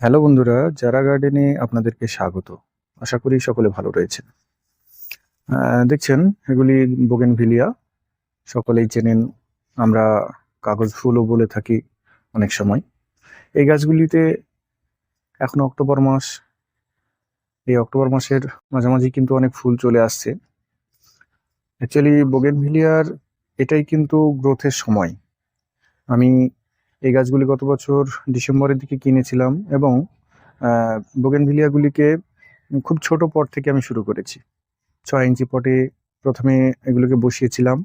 Hello বন্ধুরা, যারা গার্ডেনে আপনাদেরকে স্বাগত। আশা করি সকলে ভালো রয়েছেন। দেখছেন, এগুলি বোগেন ভিলিয়া সকলেই চেনেন, আমরা কাগজ ফুলও বলে থাকি অনেক সময়। এই গাছগুলিতে এখন অক্টোবর মাস। এই অক্টোবর মাসের মাঝামাঝি কিন্তু অনেক ফুল চলে আসছে। অ্যাকচুয়ালি বোগেন ভিলিয়ার এটাই কিন্তু গ্রোথের সময়। আমি এই গাছগুলি গত বছর ডিসেম্বরের দিকে কিনেছিলাম এবং বোগেনভিলিয়াগুলিকে খুব ছোট পট থেকে আমি শুরু করেছি। ছয় ইঞ্চি পটে প্রথমে এগুলোকে বসিয়েছিলাম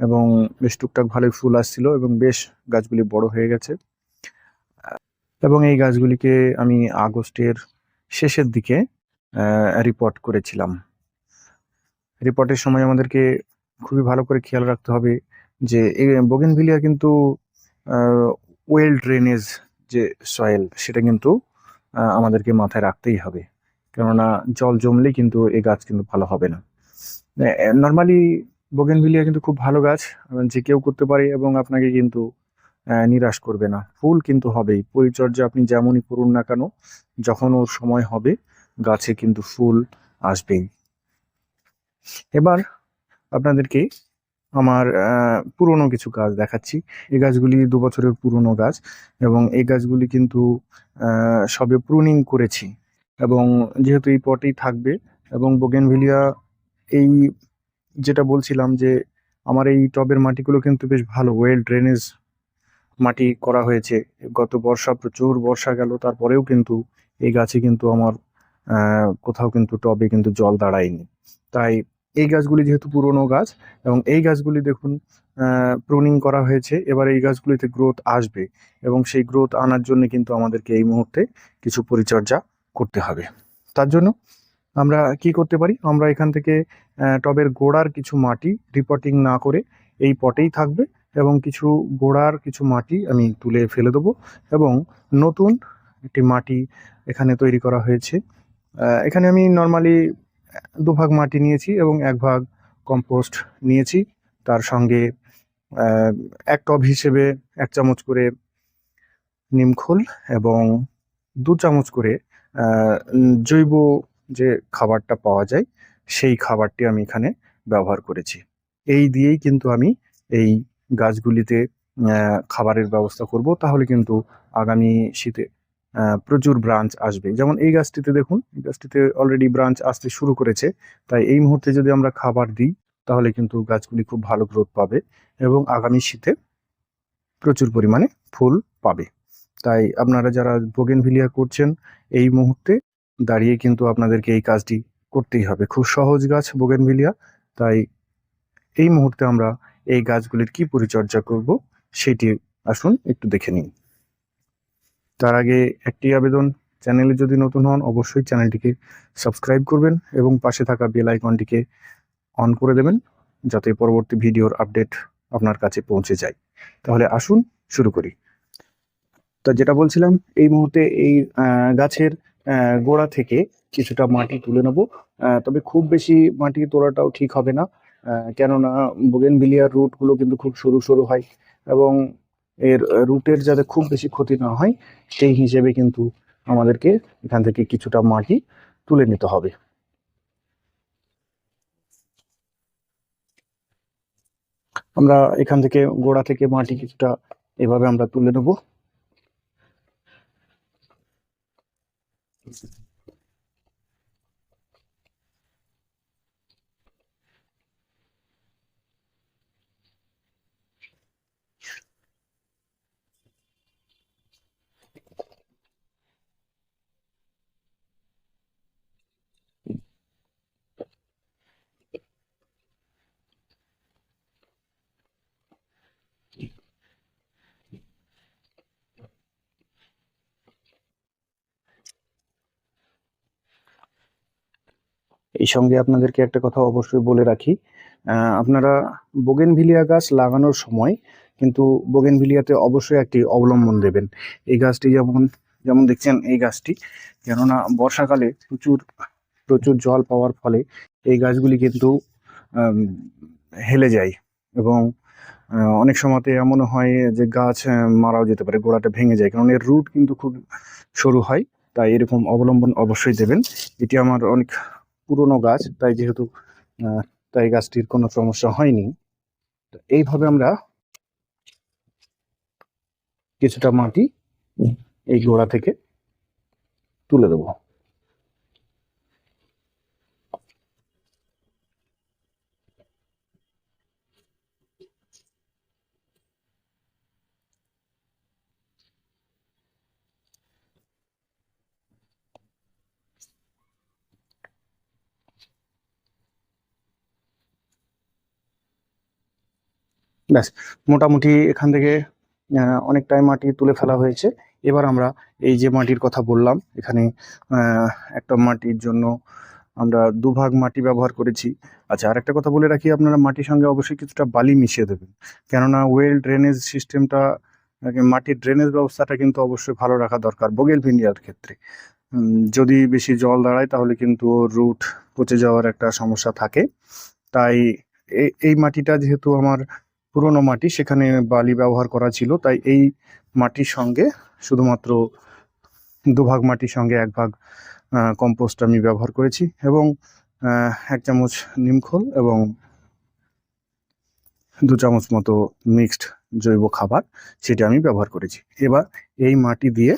এবং বেশ টুকটাক ভালোই ফুল আসছিল এবং বেশ গাছগুলি বড় হয়ে গেছে। এবং এই গাছগুলিকে আমি আগস্টের শেষের দিকে রিপোর্ট করেছিলাম। রিপোর্টের সময় আমাদেরকে খুবই ভালো করে খেয়াল রাখতে হবে যে, এই বোগেনভিলিয়া কিন্তু ওয়েল ড্রেনেজ যে সয়েল, সেটা কিন্তু আমাদেরকে মাথায় রাখতেই হবে। কেননা জল জমলেই কিন্তু এই গাছ কিন্তু ভালো হবে না। নর্মালি বোগেনভিলিয়া কিন্তু খুব ভালো গাছ যে কেউ করতে পারে এবং আপনাকে কিন্তু নিরাশ করবে না। ফুল কিন্তু হবেই। পরিচর্যা আপনি যেমনই করুন না কেন, যখন ওর সময় হবে, গাছে কিন্তু ফুল আসবেই। এবার আপনাদেরকে আমার পুরনো কিছু গাছ দেখাচ্ছি। এই গাছগুলি দু বছরের পুরনো গাছ এবং এই গাছগুলি কিন্তু সবে প্রুনিং করেছি এবং যেহেতু এই পটেই থাকবে এবং বোগেনভিলিয়া এই যেটা বলছিলাম যে আমার এই টবের মাটিগুলো কিন্তু বেশ ভালো ওয়েল ড্রেনেজ মাটি করা হয়েছে। গত বর্ষা প্রচুর বর্ষা গেল, তারপরেও কিন্তু এই গাছে কিন্তু আমার কোথাও কিন্তু টবে কিন্তু জল দাঁড়ায়নি। তাই এই গাছগুলি যেহেতু পুরনো গাছ এবং এই গাছগুলি দেখুন প্রুনিং করা হয়েছে। এবার এই গাছগুলিতে গ্রোথ আসবে এবং সেই গ্রোথ আনার জন্য কিন্তু আমাদেরকে এই মুহূর্তে কিছু পরিচর্যা করতে হবে। তার জন্য আমরা কি করতে পারি? আমরা এখান থেকে টবের গোড়ার কিছু মাটি রিপোর্টিং না করে এই পটেই থাকবে এবং কিছু গোড়ার কিছু মাটি আমি তুলে ফেলে দেবো এবং নতুন একটি মাটি এখানে তৈরি করা হয়েছে। এখানে আমি নর্মালি দুভাগ মাটি নিয়েছি এবং এক ভাগ কম্পোস্ট নিয়েছি। তার সঙ্গে এক টব হিসেবে এক চামচ করে নিমখোল এবং দু চামচ করে জৈব যে খাবারটা পাওয়া যায়, সেই খাবারটি আমি এখানে ব্যবহার করেছি। এই দিয়েই কিন্তু আমি এই গাছগুলিতে খাবারের ব্যবস্থা করব। তাহলে কিন্তু আগামী শীতে প্রচুর ব্রাঞ্চ আসবে। যেমন এই গাছটিতে দেখুন, এই গাছটিতে অলরেডি ব্রাঞ্চ আসতে শুরু করেছে। তাই এই মুহূর্তে যদি আমরা খাবার দিই, তাহলে কিন্তু গাছগুলি খুব ভালো গ্রোথ পাবে এবং আগামী শীতে প্রচুর পরিমাণে ফুল পাবে। তাই আপনারা যারা বোগেনভিলিয়া করছেন, এই মুহূর্তে দাঁড়িয়ে কিন্তু আপনাদেরকে এই কাজটি করতেই হবে। খুব সহজ গাছ বোগেনভিলিয়া তাই এই মুহূর্তে আমরা এই গাছগুলির কি পরিচর্যা করব, সেটি আসুন একটু দেখে নিই। তার আগে একটি আবেদন। চ্যানেলে যদি নতুন হন, অবশ্যই চ্যানেলটিকে সাবস্ক্রাইব করবেন এবং পাশে থাকা বেল আইকনটিকে অন করে দেবেন, যাতে পরবর্তী ভিডিওর আপডেট আপনার কাছে পৌঁছে যায়। তাহলে আসুন, শুরু করি। তা যেটা বলছিলাম, এই মুহূর্তে এই গাছের গোড়া থেকে কিছুটা মাটি তুলে নেব। তবে খুব বেশি মাটি তোলাটাও ঠিক হবে না। কেননা বোগেনভিলিয়ার রুটগুলো কিন্তু খুব সরু সরু হয় এবং এর রুটের যাতে খুব বেশি ক্ষতি না হয়, সেই হিসেবে কিন্তু আমাদেরকে এখান থেকে কিছুটা মাটি তুলে নিতে হবে। আমরা এখান থেকে গোড়া থেকে মাটি কিছুটা এভাবে আমরা তুলে নেব। এই সঙ্গে আপনাদেরকে একটা কথা অবশ্যই বলে রাখি। আপনারা বোগেনভিলিয়া গাছ লাগানোর সময় কিন্তু বোগেনভিলিয়াতে অবশ্যই একটি অবলম্বন দেবেন। এই গাছটি যেমন যেমন দেখছেন এই গাছটি, কেননা বর্ষাকালে প্রচুর প্রচুর জল পাওয়ার ফলে এই গাছগুলি কিন্তু হেলে যায় এবং অনেক সময়তে এমনও হয় যে গাছ মারাও যেতে পারে, গোড়াটা ভেঙে যায়। কারণ এর রুট কিন্তু খুব সরু হয়, তাই এরকম অবলম্বন অবশ্যই দেবেন। এটি আমার অনেক পুরনো গাছ, তাই যেহেতু তাই গাছটির কোনো সমস্যা হয়নি। তো এইভাবে আমরা কিছুটা মাটি এই গোড়া থেকে তুলে দেবো। ব্যাস, মোটামুটি এখান থেকে অনেকটাই মাটি তুলে ফেলা হয়েছে। এবার আমরা এই যে মাটির কথা বললাম, এখানে একটা মাটির জন্য আমরা দুভাগ মাটি ব্যবহার করেছি। আচ্ছা আর একটা কথা বলে রাখি, আপনারা মাটির সঙ্গে অবশ্যই কিছুটা বালি মিশিয়ে দেবেন। কেননা ওয়েল ড্রেনেজ সিস্টেমটা মাটির ড্রেনেজ ব্যবস্থাটা কিন্তু অবশ্যই ভালো রাখা দরকার বগেল ভিন্ডিয়ার ক্ষেত্রে। যদি বেশি জল দাঁড়ায়, তাহলে কিন্তু রুট পচে যাওয়ার একটা সমস্যা থাকে। তাই এই মাটিটা যেহেতু আমার পুরনো মাটি সেখানে বালি ব্যবহার করা ছিল, তাই এই মাটির সঙ্গে শুধুমাত্র দুভাগ মাটির সঙ্গে এক ভাগ কম্পোস্ট আমি ব্যবহার করেছি এবং এক চামচ নিমখোল এবং দু চামচ মতো মিক্সড জৈব খাবার সেটা আমি ব্যবহার করেছি। এবার এই মাটি দিয়ে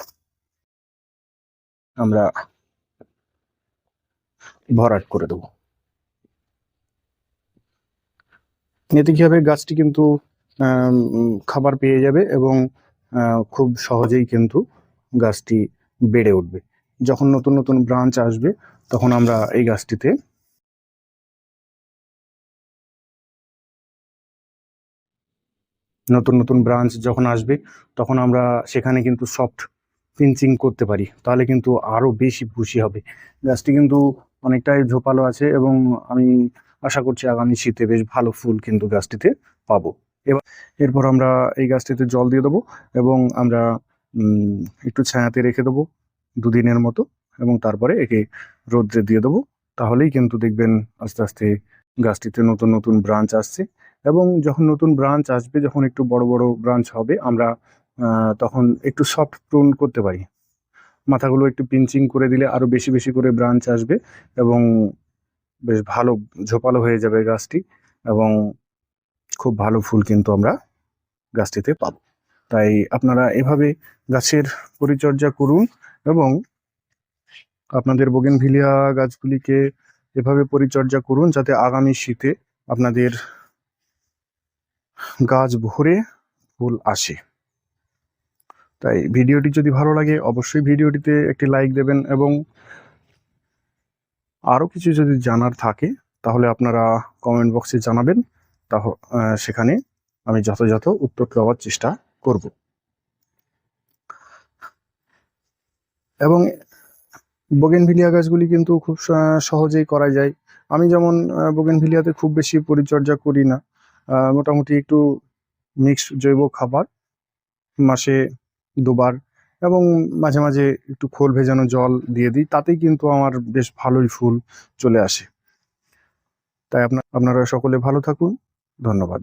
আমরা ভরাট করে দেবো। এতে কি হবে গাছটি কিন্তু খাবার পেয়ে যাবে এবং খুব সহজেই কিন্তু গাছটি বেড়ে উঠবে। যখন নতুন নতুন ব্রাঞ্চ আসবে, তখন আমরা এই গাছটিতে নতুন নতুন ব্রাঞ্চ যখন আসবে, তখন আমরা সেখানে কিন্তু সফট পিঞ্চিং করতে পারি। তাহলে কিন্তু আরও বেশি খুশি হবে। গাছটি কিন্তু অনেকটাই ঝোপালো আছে এবং আমি আশা করছি আগামী শীতে বেশ ভালো ফুল কিন্তু গাছটিতে পাবো। এবার এরপর আমরা এই গাছটিতে জল দিয়ে দেবো এবং আমরা একটু ছায়াতে রেখে দেবো দুদিনের মতো এবং তারপরে একে রোদ্রে দিয়ে দেবো। তাহলেই কিন্তু দেখবেন আস্তে আস্তে গাছটিতে নতুন নতুন ব্রাঞ্চ আসছে এবং যখন নতুন ব্রাঞ্চ আসবে, যখন একটু বড় বড় ব্রাঞ্চ হবে, আমরা তখন একটু সফট প্রুন করতে পারি। মাথাগুলো একটু পিঞ্চিং করে দিলে আরও বেশি বেশি করে ব্রাঞ্চ আসবে এবং বেশ ভালো ঝোপালো হয়ে যাবে গাছটি এবং খুব ভালো ফুল কিন্তু আমরা গাছটিতে পাব। তাই আপনারা এভাবে গাছের পরিচর্যা করুন এবং আপনাদের বোগেনভিলিয়া গাছগুলিকে এভাবে পরিচর্যা করুন যাতে আগামী শীতে আপনাদের গাছ ভরে ফুল আসে। তাই ভিডিওটি যদি ভালো লাগে অবশ্যই ভিডিওটিতে একটি লাইক দেবেন এবং আরও কিছু যদি জানার থাকে, তাহলে আপনারা কমেন্ট বক্সে জানাবেন। তাহ সেখানে আমি যথাযথ উত্তর দেওয়ার চেষ্টা করব। এবং বোগেনভিলিয়া গাছগুলি কিন্তু খুব সহজেই করা যায়। আমি যেমন বোগেনভিলিয়াতে খুব বেশি পরিচর্যা করি না। মোটামুটি একটু মিক্সড জৈব খাবার। মাসে দুবার এবং মাঝে মাঝে একটু খোল ভেজানো জল দিয়ে দিই, তাতেই কিন্তু আমার বেশ ভালোই ফুল চলে আসে। তাই আপনার, আপনারা সকলে ভালো থাকুন। ধন্যবাদ।